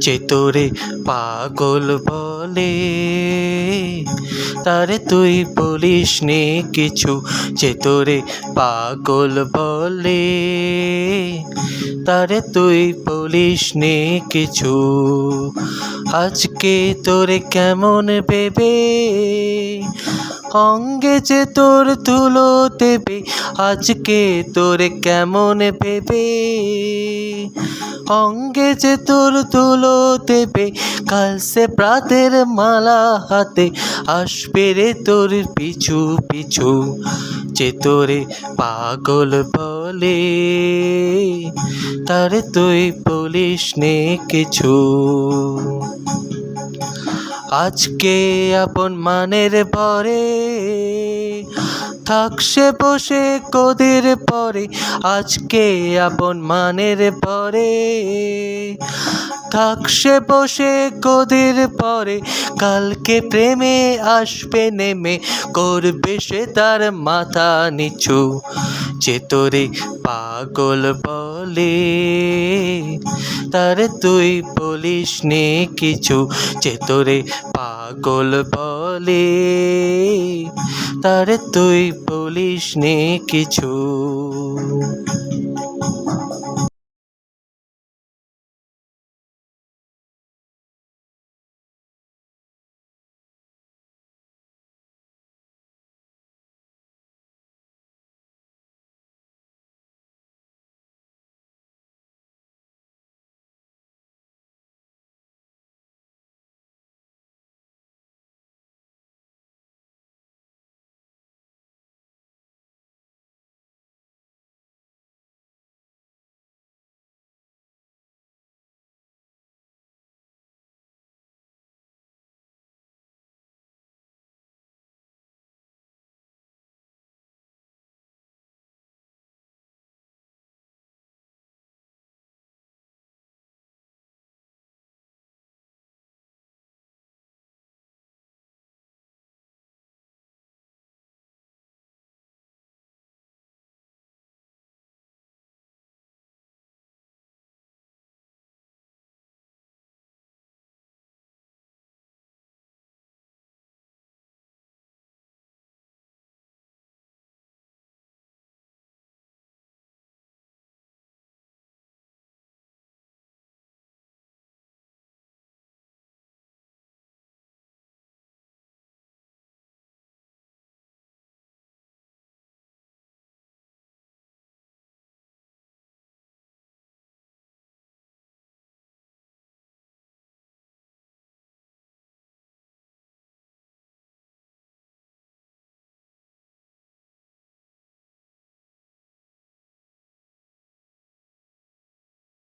যে তোরে পাগল বলে, তারে তুই বলিস নে কিছু? যে তোরে পাগল বলে, তারে তুই বলিস নে কিছু। আজকে তোরে কেমন ভেবে? অঙ্গে যে তোর ধুলো দেবে, আজকে তোরে কেমন ভেবে? অঙ্গে যে তোর ধুলো দেবে, কাল সে প্রাতের মালা হাতে আসবে রে তোর পিছু পিছু। যে তোরে পাগল বলে, তারে তুই বলিস নে কিছু। আজকে আপন মানের পরে থাকছে বসে কদের পরে। আজকে আপন মানের পরে থাকছে বসে কদের পরে। কালকে প্রেমে আসবে নেমে করবে সে তার মাথা নিচু। যে তোরে পাগল বলে। তারে তুই বলিস নে কিছু যে তোরে পাগল বলে। তারে তুই বলিস নে কিছু